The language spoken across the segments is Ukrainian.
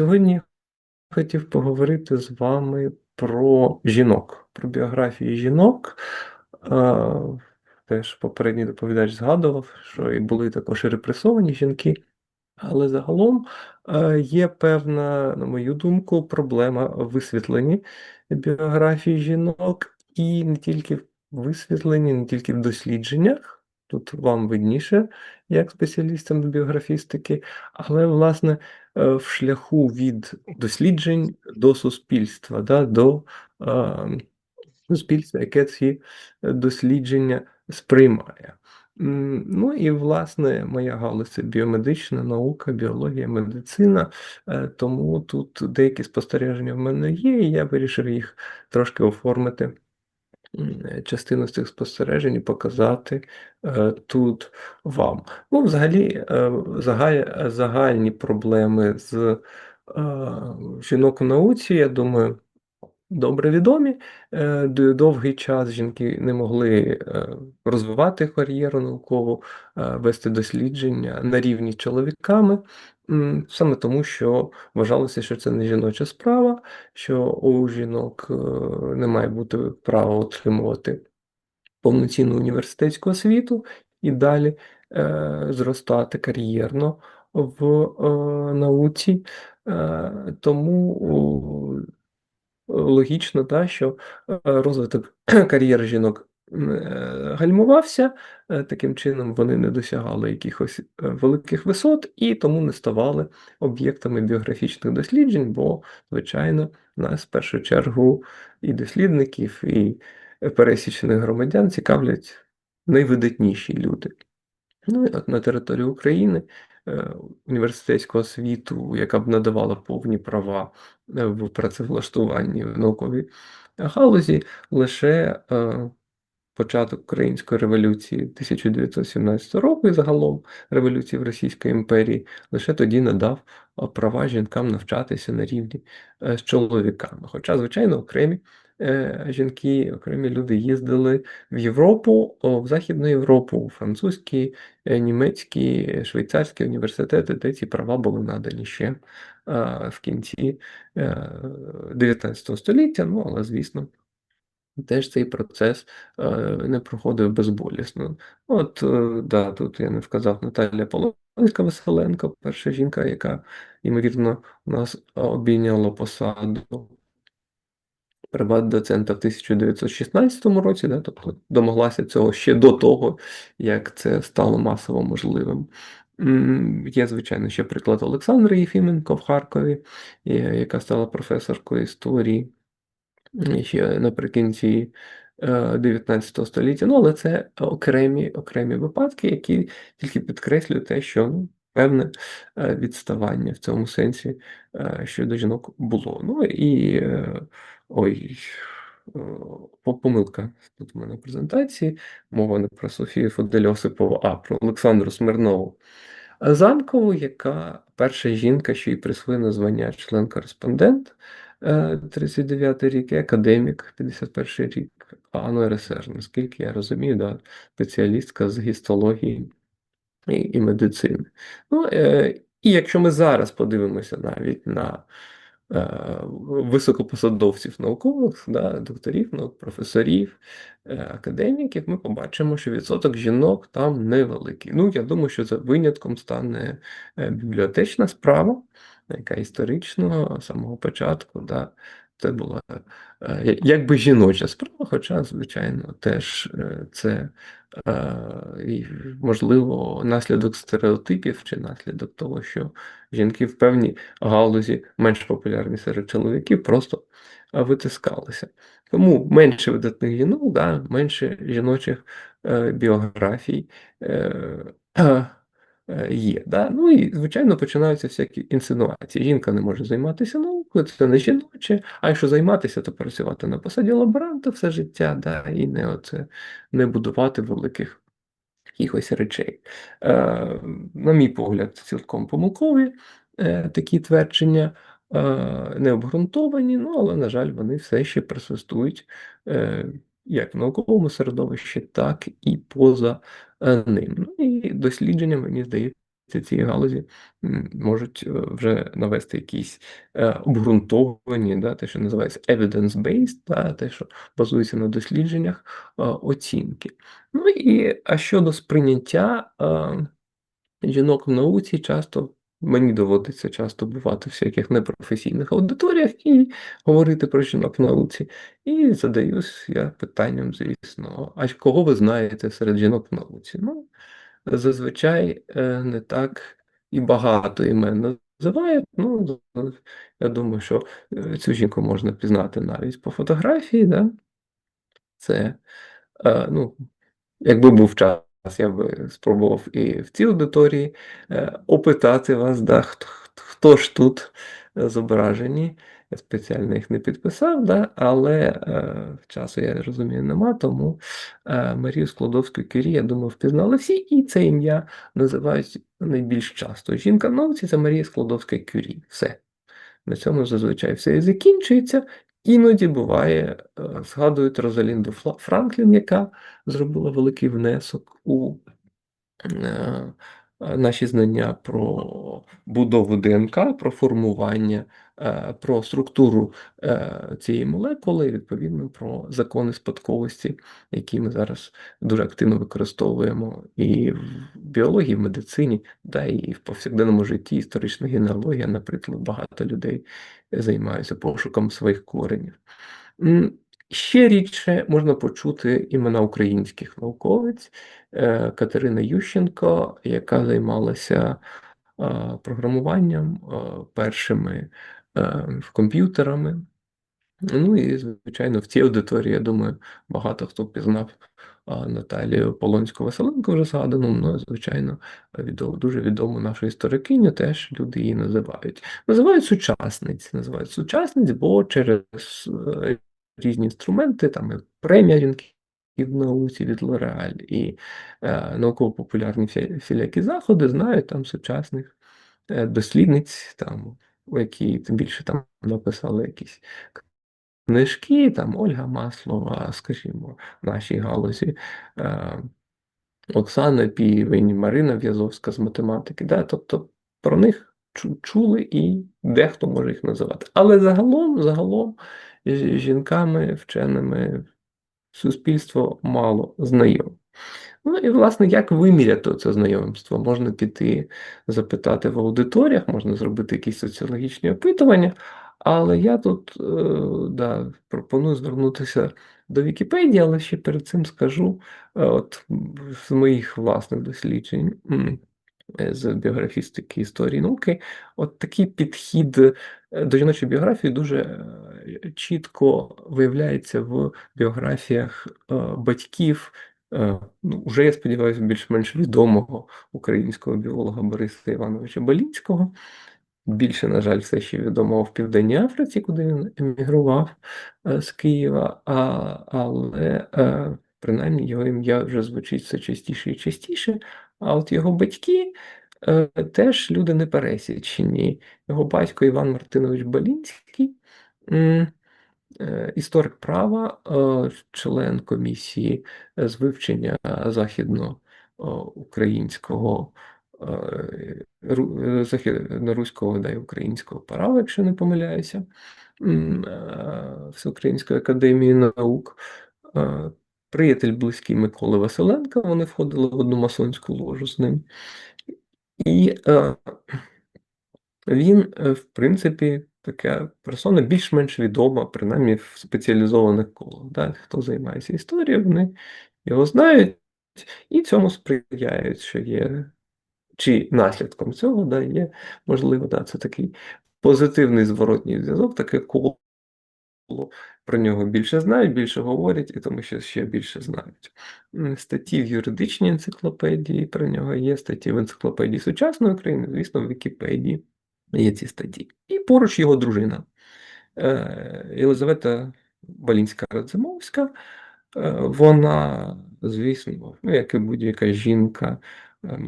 Сьогодні хотів поговорити з вами про жінок, про біографії жінок. Теж попередній доповідач згадував, що і були також і репресовані жінки. Але загалом е, є певна, на мою думку, проблема в висвітленні біографії жінок, і не тільки в висвітленні, не тільки в дослідженнях. Тут вам видніше, як спеціалістам з біографістики, але, власне, е, в шляху від досліджень до суспільства, да, до е, суспільства, яке ці дослідження сприймає. Ну і власне моя галузь це біомедична наука, біологія, медицина. Е, тому тут деякі спостереження в мене є, і я вирішив їх трошки оформити. Частину з цих спостережень і показати е, тут вам. Ну, взагалі, е, загаль, загальні проблеми з е, жінок у науці, я думаю, добре відомі. Е, довгий час жінки не могли е, розвивати кар'єру наукову, е, вести дослідження на рівні з чоловіками. Саме тому, що вважалося, що це не жіноча справа, що у жінок не має бути права отримувати повноцінну університетську освіту і далі зростати кар'єрно в науці. Тому логічно, та, що розвиток кар'єри жінок Е, гальмувався, е, таким чином вони не досягали якихось е, великих висот і тому не ставали об'єктами біографічних досліджень, бо, звичайно, нас в першу чергу і дослідників, і пересічних громадян цікавлять найвидатніші люди. Ну і от на території України університетську освіту, яка б надавала повні права в працевлаштуванні в науковій галузі, лише початок Української революції 1917 року і загалом революції в Російській імперії, лише тоді надав права жінкам навчатися на рівні е, з чоловіками. Хоча, звичайно, окремі е, жінки, окремі люди їздили в Європу, в Західну Європу, у французькі, е, німецькі, швейцарські університети, де ці права були надані ще в кінці 19 століття, ну але звісно. Теж цей процес е, не проходив безболісно. От, е, да, тут я не вказав Наталя Полонська Василенко, перша жінка, яка, ймовірно, у нас обійняла посаду приват-доцента в 1916 році, да, тобто домоглася цього ще до того, як це стало масово можливим. Є, звичайно, ще приклад Олександри Єфіменко в Харкові, яка стала професоркою історії ще наприкінці 19 е, століття. Ну, але це окремі окремі випадки, які тільки підкреслюють те, що ну, певне е, відставання в цьому сенсі е, щодо жінок було. Ну і ой. Помилка тут у мене в презентації, мова не про Софію Фодель Осипову, а про Олександру Смирнову Замкову, яка перша жінка, що їй присвоєно звання член-кореспондент 39 рік і академік, 51 рік, АНО РСР, наскільки я розумію, да, спеціалістка з гістології і, і медицини. Ну, е, І якщо ми зараз подивимося навіть на е, високопосадовців наукових, да, докторів, наук, професорів, е, академіків, ми побачимо, що відсоток жінок там невеликий. Ну, я думаю, що за винятком стане е, бібліотечна справа яка історично з самого початку, да, це була е, якби жіноча справа, хоча, звичайно, теж е, це можливо наслідок стереотипів чи наслідок того, що жінки в певній галузі менш популярні серед чоловіків, просто витискалися. Тому менше видатних жінок, да, менше жіночих біографій. Е, є. Да? Ну і, звичайно, починаються всякі інсинуації. Жінка не може займатися наукою, це не жіноче, а якщо займатися, то працювати на посаді лаборанта все життя, да? і не оце, не будувати великих якихось речей. Е, На мій погляд, цілком помилкові е, такі твердження. Е, не обґрунтовані, ну але, на жаль, вони все ще присутствують е, як в науковому середовищі, так і поза ним. Ну і дослідження, мені здається, цієї галузі можуть е, вже навести якісь е, обґрунтовані, да, те, що називається evidence-based, да, те, що базується на дослідженнях, е, оцінки. Ну і а щодо сприйняття жінок в науці, часто мені доводиться часто бувати в всяких непрофесійних аудиторіях і говорити про жінок в науці. І задаюсь я питанням, звісно, а кого ви знаєте серед жінок в науці? Ну, зазвичай е, не так і багато імен називають. Ну, я думаю, що е, цю жінку можна пізнати навіть по фотографії. Да? Це, е, ну, якби був час, я би спробував і в цій аудиторії опитати вас, да, хто, хто ж тут зображені. Я спеціально їх не підписав, да, але е, часу, я розумію, нема, тому е, Марію Складовську Кюрі, я думаю, впізнали всі, і це ім'я називають найбільш часто. Жінка науці це Марія Складовська Кюрі. Все. На цьому зазвичай все і закінчується. Іноді буває, е, згадують Розалінду Франклін, яка зробила великий внесок у. Наші знання про будову ДНК, про формування, е, про структуру е, цієї молекули, і відповідно про закони спадковості, які ми зараз дуже активно використовуємо і в біології, в медицині, да, і в повсякденному житті історична генеалогія, наприклад, багато людей займаються пошуком своїх коренів. Ще рідше можна почути імена українських науковиць е, Катерина Ющенко, яка займалася програмуванням першими е, комп'ютерами. Ну і, звичайно, в цій аудиторії, я думаю, багато хто пізнав Наталію Полонську Василенко вже згадану, ну, звичайно, відомо, дуже відому нашу історикиню, теж люди її називають. Називають сучасниць, називають сучасниць, бо через е, різні інструменти, там і премія жінків в науці від Лореаль, і е, науково-популярні всілякі заходи знають там сучасних е, дослідниць, там, які тим більше там написали якісь книжки, там Ольга Маслова, скажімо, в нашій галузі. Е, Оксана Півень, Марина В'язовська з математики. Да? Тобто про них чули і дехто може їх називати. Але загалом, загалом жінками, вченими суспільство мало знайоме. Ну і, власне, як виміряти це знайомство? Можна піти запитати в аудиторіях, можна зробити якісь соціологічні опитування, але я тут е, да, пропоную звернутися до Вікіпедії, але ще перед цим скажу е, от з моїх власних досліджень. Е, з біографістики історії науки, от такий підхід е, до жіночої біографії дуже е, чітко виявляється в біографіях батьків. Ну, Вже, я сподіваюся, більш-менш відомого українського біолога Бориса Івановича Балінського. Більше, на жаль, все ще відомо в Південній Африці, куди він емігрував з Києва, а, але принаймні його ім'я вже звучить все частіше і частіше. А от його батьки е, теж люди непересічені. Його батько Іван Мартинович Балінський, е, історик права, е, член комісії з вивчення західноукраїнського е, е, західноруського да, українського права, якщо не помиляюся, е, Всеукраїнської академії наук. Приятель близький Миколи Василенка, вони входили в одну масонську ложу з ним. І е, він, е, в принципі, така персона більш-менш відома, принаймні в спеціалізованих колах. Да? Хто займається історією, вони його знають і цьому сприяють, що є. Чи наслідком цього да, є можливо, да, це такий позитивний зворотній зв'язок, таке коло про нього більше знають, більше говорять, і тому що ще більше знають. Статті в юридичній енциклопедії про нього є, статті в енциклопедії сучасної України, звісно, в Вікіпедії є ці статті. І поруч його дружина е, Єлизавета Балінська Радзимовська. Е, вона, звісно, ну, як і будь-яка жінка, е,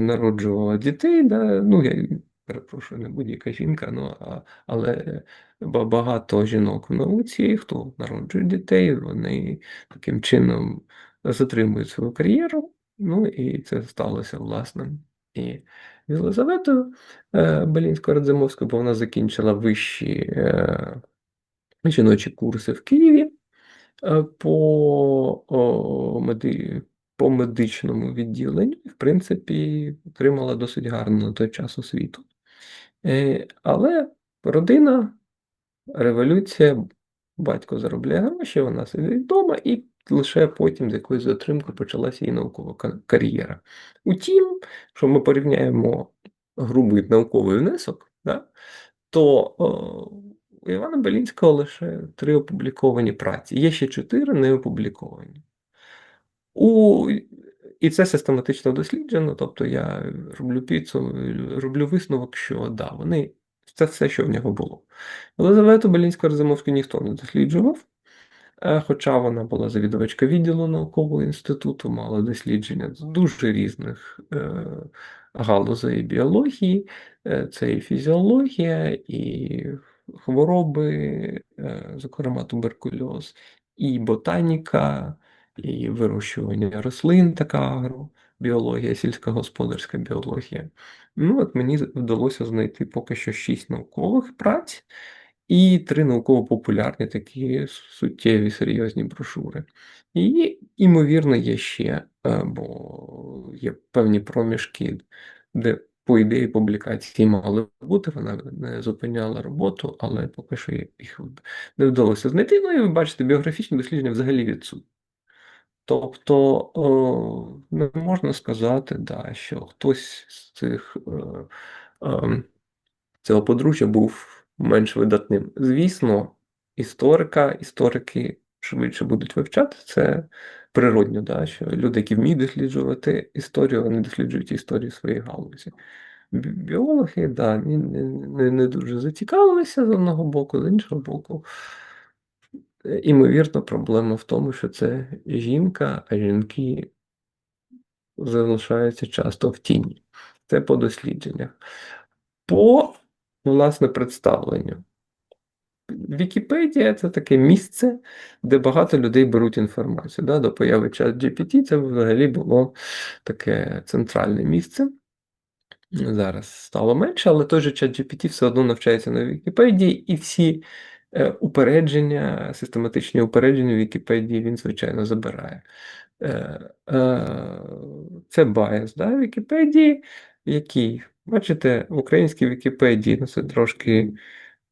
народжувала дітей. Да? Ну, я перепрошую, не будь-яка жінка, ну, а, але багато жінок в науці, хто народжує дітей, вони таким чином затримують свою кар'єру. Ну і це сталося власне і Єлизаветою е, Белінською-Радзимовською, бо вона закінчила вищі е, жіночі курси в Києві е, по, меди, по медичному відділенню, в принципі, отримала досить гарну на той час освіту. Але родина, революція, батько заробляє гроші, вона сидить вдома, і лише потім з якоюсь затримкою почалася її наукова кар'єра. Утім, якщо ми порівняємо грубий науковий внесок, да, то у Івана Белінського лише три опубліковані праці. Є ще чотири не опубліковані. У... І це систематично досліджено, тобто я роблю підсум, роблю висновок, що да, вони це все, що в нього було. Єлизавету Белінську Розумовську ніхто не досліджував, е, хоча вона була завідувачка відділу наукового інституту, мала дослідження з дуже різних е, галузей біології, Е, це і фізіологія, і хвороби, зокрема туберкульоз, і ботаніка, і вирощування рослин, така агробіологія, сільськогосподарська біологія. Ну, от мені вдалося знайти поки що шість наукових праць і три науково-популярні такі суттєві серйозні брошури. І, ймовірно, є ще, е, бо є певні проміжки, де, по ідеї, публікації мали бути, вона не зупиняла роботу, але поки що їх не вдалося знайти. Ну і ви бачите, біографічні дослідження взагалі відсутні. Тобто не можна сказати, да, що хтось з цих е, е, цього подружжя був менш видатним. Звісно, історика, історики швидше будуть вивчати це природньо, да, що люди, які вміють досліджувати історію, вони досліджують історію своєї галузі. Біологи, да, не, не, не дуже зацікавилися з одного боку, з іншого боку. Імовірно, проблема в тому, що це жінка, а жінки залишаються часто в тіні. Це по дослідженнях. По, власне, представленню. Вікіпедія це таке місце, де багато людей беруть інформацію. Да? До появи чат GPT це взагалі було таке центральне місце. Зараз стало менше, але той же чат GPT все одно навчається на Вікіпедії, і всі упередження, систематичні упередження в Вікіпедії він, звичайно, забирає. Е, е, Це bias да, Вікіпедії, який, бачите, в українській Вікіпедії, ну це трошки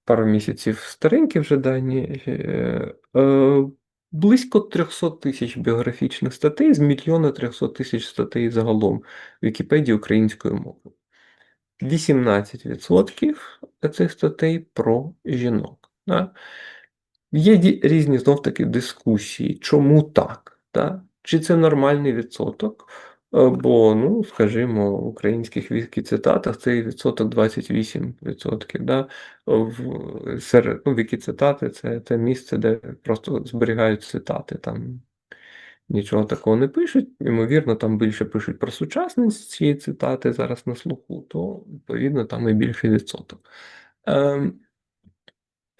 пару місяців старенькі вже дані, е, е, близько 300 тисяч біографічних статей з мільйона 300 тисяч статей загалом в Вікіпедії українською мовою. 18% цих статей про жінок. Да? Є різні знов-таки дискусії, чому так? Да? Чи це нормальний відсоток? Е, Бо, ну, скажімо, в українських вікіцитатах цей відсоток 28%. Да? В, серед, ну, вікіцитати це те місце, де просто зберігають цитати. Там нічого такого не пишуть. Ймовірно, там більше пишуть про сучасність цієї цитати зараз на слуху, то відповідно там і більший відсоток. Ем,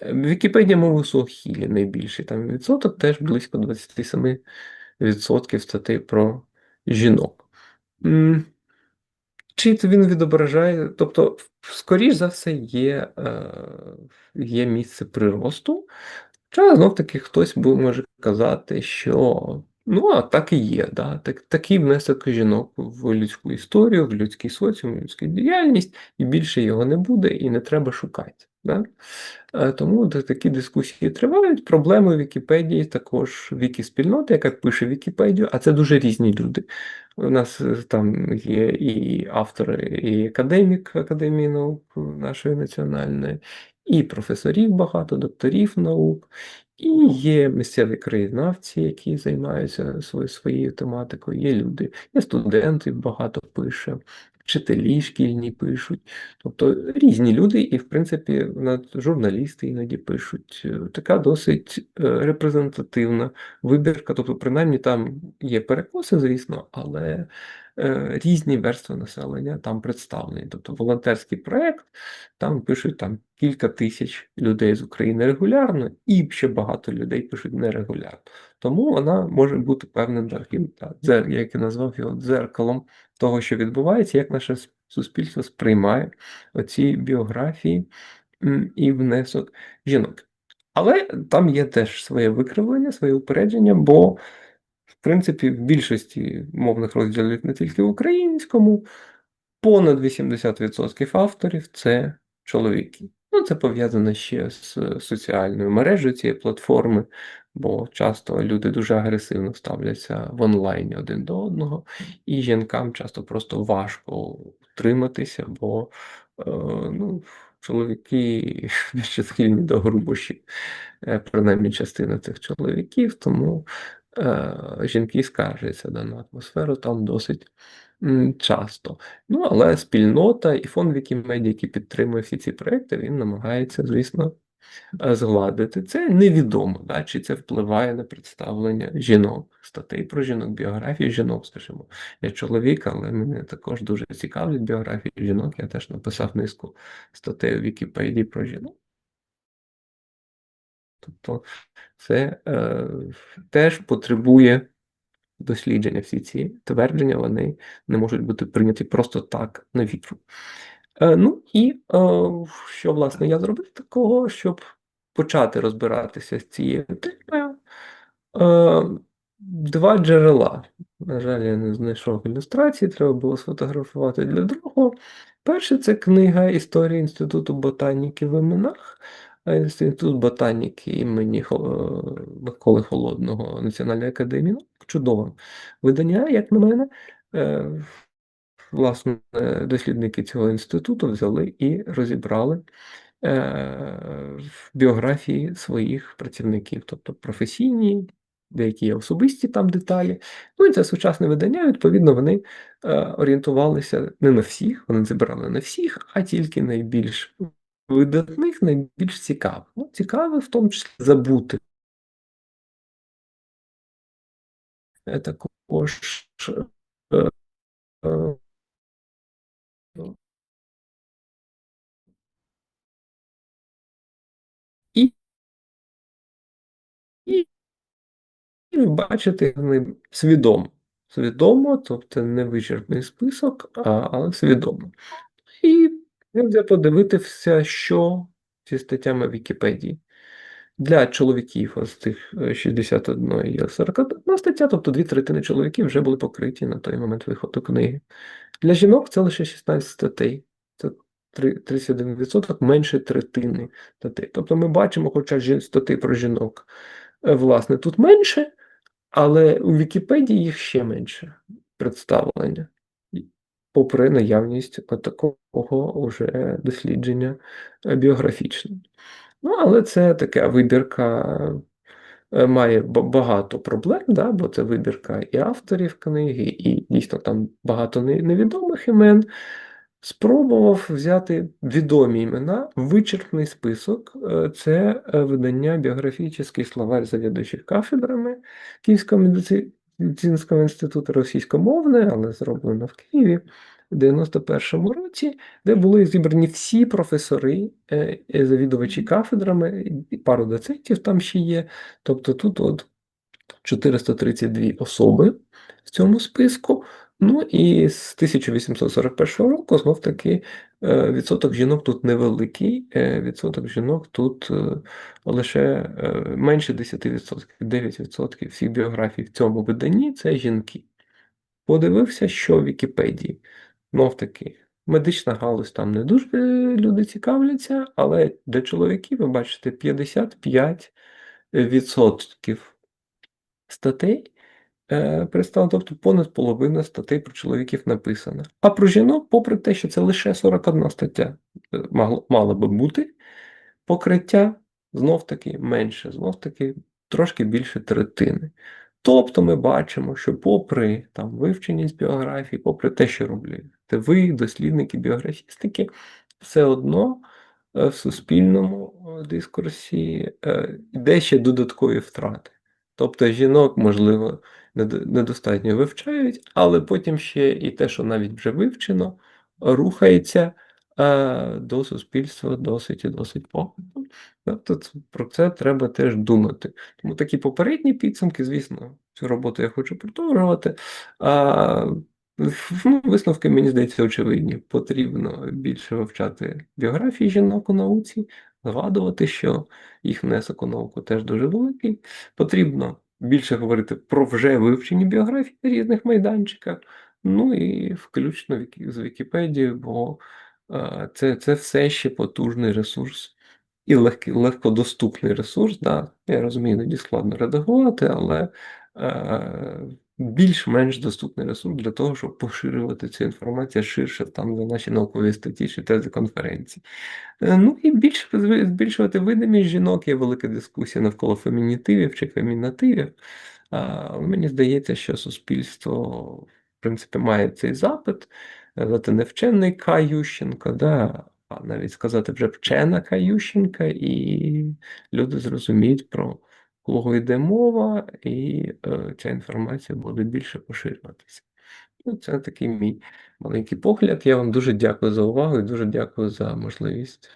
Вікіпедія мови Суахілі найбільший там відсоток, теж близько 27% статей про жінок. Чи це він відображає? Тобто, скоріш за все, є, е, є місце приросту. Хоча знов таки хтось може казати, що ну, а так і є, да, так, такий внесок жінок в людську історію, в людський соціум, в людську діяльність, і більше його не буде, і не треба шукати. Да? Е, Тому такі дискусії тривають. Проблеми в Вікіпедії також вікі-спільноти, яка пише Вікіпедію, а це дуже різні люди. У нас е, там є і автори, і академік Академії наук нашої національної, і професорів багато, докторів наук, і є місцеві краєзнавці, які займаються своєю, своєю тематикою. Є люди, є студенти, багато пише, вчителі шкільні пишуть. Тобто різні люди, і, в принципі, журналісти іноді пишуть. Е, Така досить е, репрезентативна вибірка. Тобто, принаймні, там є перекоси, звісно, але е, різні верстви населення там представлені. Тобто волонтерський проєкт, там пишуть там кілька тисяч людей з України регулярно, і ще багато людей пишуть нерегулярно. Тому вона може бути певним таким, дзер- як я назвав його, дзеркалом того, що відбувається, як наше суспільство сприймає оці біографії і внесок жінок. Але там є теж своє викривлення, своє упередження, бо, в принципі, в більшості мовних розділів не тільки в українському, понад 80% авторів це чоловіки. Ну, це пов'язано ще з соціальною мережею цієї платформи, бо часто люди дуже агресивно ставляться в онлайні один до одного, і жінкам часто просто важко утриматися, бо е, ну, чоловіки більше схильні до грубощів, е, принаймні частина цих чоловіків, тому е, жінки скаржаться на атмосферу там досить часто. Ну, але спільнота і фонд Вікімедіа, який підтримує всі ці проекти, він намагається, звісно, згладити. Це невідомо, да, чи це впливає на представлення жінок, статей про жінок, біографії жінок, скажімо. Я чоловік, але мене також дуже цікавлять біографії жінок. Я теж написав низку статей у Вікіпедії про жінок. Тобто це е, теж потребує дослідження. Всі ці твердження вони не можуть бути прийняті просто так на вітру. Е, ну і е, що, власне, я зробив такого, щоб почати розбиратися з цією темою. Е, Два джерела. На жаль, я не знайшов ілюстрації, треба було сфотографувати для другого. Перше це книга Історії Інституту ботаніки в іменах. Інститут ботаніки імені Миколи Холодного Національної академії. Чудове видання, як на мене. Власне, дослідники цього інституту взяли і розібрали е, біографії своїх працівників, тобто професійні, деякі особисті там деталі. Ну і це сучасне видання, відповідно, вони е, орієнтувалися не на всіх, вони зібрали не всіх, а тільки найбільш видатних, найбільш цікавих. Ну, цікавих, в тому числі забути. Е, Також бачити вони свідомо. Свідомо, тобто не вичерпний список, а, але свідомо. І я подивитися, що зі статтями Вікіпедії. Для чоловіків з тих е, 61 є 41 стаття, тобто дві третини чоловіків вже були покриті на той момент виходу книги. Для жінок це лише 16 статей. Це 31% менше третини статей. Тобто ми бачимо, хоча статей про жінок, е, власне, тут менше, але у Вікіпедії їх ще менше представлення, попри наявність такого вже дослідження е, біографічного. Ну, але це така вибірка е, має багато проблем, да, бо це вибірка і авторів книги, і дійсно там багато невідомих імен. Спробував взяти відомі імена, вичерпний список. Е, Це е, видання біографічний словарь завідуючих кафедрами Київського медицинського інституту російськомовне, але зроблено в Києві в 91-му році, де були зібрані всі професори, е, завідувачі кафедрами, і пару доцентів там ще є. Тобто тут от 432 особи в цьому списку. Ну і з 1841 року знов таки е, відсоток жінок тут невеликий, е, відсоток жінок тут е, лише менше 10%, 9% всіх біографій в цьому виданні це жінки. Подивився, що в Вікіпедії. Знов таки, медична галузь там не дуже люди цікавляться, але для чоловіків ви бачите 55% статей представлено, тобто понад половина статей про чоловіків написана. А про жінок, попри те, що це лише 41 стаття, е, могло, би бути, покриття знов таки менше, знов таки трошки більше третини. Тобто ми бачимо, що попри там вивченість біографії, попри те, що роблять ви, дослідники біографістики, все одно е, в суспільному е, дискурсі е, йде ще додаткові втрати. Тобто жінок, можливо, недостатньо вивчають, але потім ще і те, що навіть вже вивчено, рухається до суспільства досить і досить погано. Тобто про це треба теж думати. Тому такі попередні підсумки, звісно, цю роботу я хочу продовжувати. А Ну, висновки, мені здається, очевидні. Потрібно більше вивчати біографії жінок у науці, згадувати, що їх внесок у науку теж дуже великий. Потрібно більше говорити про вже вивчені біографії різних майданчиках, ну і включно з Вікіпедією, бо е, це, це все ще потужний ресурс і легкий, легкодоступний ресурс. Да. Я розумію, іноді складно редагувати, але е, більш-менш доступний ресурс для того, щоб поширювати цю інформацію ширше там за наші наукові статті чи тези конференцій. Е, Ну і більше збільшувати видимість жінок, є велика дискусія навколо фемінітивів чи фемінативів. А, Мені здається, що суспільство, в принципі, має цей запит. Це не вчений К. Да, а навіть сказати вже вчена К. Ющенка, і люди зрозуміють, про кого йде мова, і е, ця інформація буде більше поширюватися. Ну, це такий мій маленький погляд. Я вам дуже дякую за увагу і дуже дякую за можливість